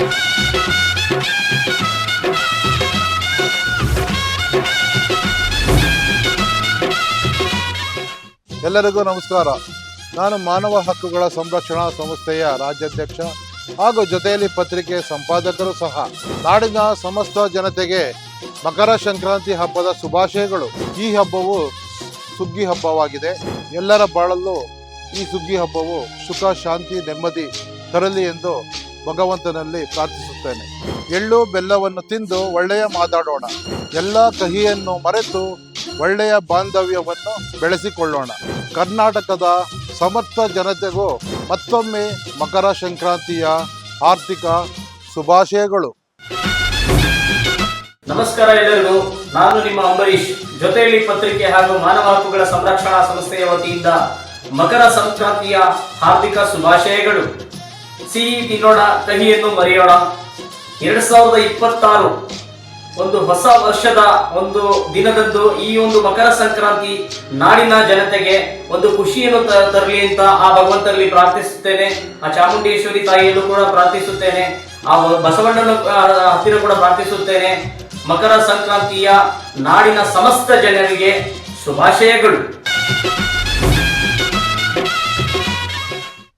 ಎಲ್ಲರಿಗೂ ನಮಸ್ಕಾರ. ನಾನು ಮಾನವ ಹಕ್ಕುಗಳ ಸಂರಕ್ಷಣಾ ಸಂಸ್ಥೆಯ ರಾಜ್ಯಾಧ್ಯಕ್ಷ ಹಾಗೂ ಜೊತೆಯಲ್ಲಿ ಪತ್ರಿಕೆ ಸಂಪಾದಕರು ಸಹ. ನಾಡಿನ ಸಮಸ್ತ ಜನತೆಗೆ ಮಕರ ಸಂಕ್ರಾಂತಿ ಹಬ್ಬದ ಶುಭಾಶಯಗಳು. ಈ ಹಬ್ಬವು ಸುಗ್ಗಿ ಹಬ್ಬವಾಗಿದೆ. ಎಲ್ಲರ ಬಾಳಲ್ಲೂ ಈ ಸುಗ್ಗಿ ಹಬ್ಬವು ಸುಖ, ಶಾಂತಿ, ನೆಮ್ಮದಿ ತರಲಿ ಎಂದು ಭಗವಂತನಲ್ಲಿ ಪ್ರಾರ್ಥಿಸುತ್ತೇನೆ. ಎಳ್ಳು ಬೆಲ್ಲವನ್ನು ತಿಂದು ಒಳ್ಳೆಯ ಮಾತಾಡೋಣ. ಎಲ್ಲ ಕಹಿಯನ್ನು ಮರೆತು ಒಳ್ಳೆಯ ಬಾಂಧವ್ಯವನ್ನು ಬೆಳೆಸಿಕೊಳ್ಳೋಣ. ಕರ್ನಾಟಕದ ಸಮರ್ಥ ಜನತೆಗೂ ಮತ್ತೊಮ್ಮೆ ಮಕರ ಸಂಕ್ರಾಂತಿಯ ಆರ್ಥಿಕ ಶುಭಾಶಯಗಳು. ನಮಸ್ಕಾರ ಎಲ್ಲರಿಗೂ. ನಾನು ನಿಮ್ಮ ಅಂಬರೀಶ್ ಜೊತೆಯಲ್ಲಿ ಪತ್ರಿಕೆ ಹಾಗೂ ಮಾನವ ಹಕ್ಕುಗಳ ಸಂರಕ್ಷಣಾ ಸಂಸ್ಥೆಯ ವತಿಯಿಂದ ಮಕರ ಸಂಕ್ರಾಂತಿಯ ಹಾರ್ದಿಕ ಶುಭಾಶಯಗಳು. ಸಿಹಿ ತಿನ್ನೋಣ, ಕಹಿಯನ್ನು ಮರೆಯೋಣ. ಎರಡ್ ಸಾವಿರದ ಇಪ್ಪತ್ತಾರು ಒಂದು ಹೊಸ ವರ್ಷದ ಒಂದು ದಿನದಂದು ಈ ಒಂದು ಮಕರ ಸಂಕ್ರಾಂತಿ ನಾಡಿನ ಜನತೆಗೆ ಒಂದು ಖುಷಿಯನ್ನು ತರಲಿ ಅಂತ ಆ ಭಗವಂತರಲ್ಲಿ ಪ್ರಾರ್ಥಿಸುತ್ತೇನೆ. ಆ ಚಾಮುಂಡೇಶ್ವರಿ ತಾಯಿಯನ್ನು ಕೂಡ ಪ್ರಾರ್ಥಿಸುತ್ತೇನೆ. ಆ ಬಸವಣ್ಣನ ಹತ್ತಿರ ಕೂಡ ಪ್ರಾರ್ಥಿಸುತ್ತೇನೆ. ಮಕರ ಸಂಕ್ರಾಂತಿಯ ನಾಡಿನ ಸಮಸ್ತ ಜನರಿಗೆ ಶುಭಾಶಯಗಳು.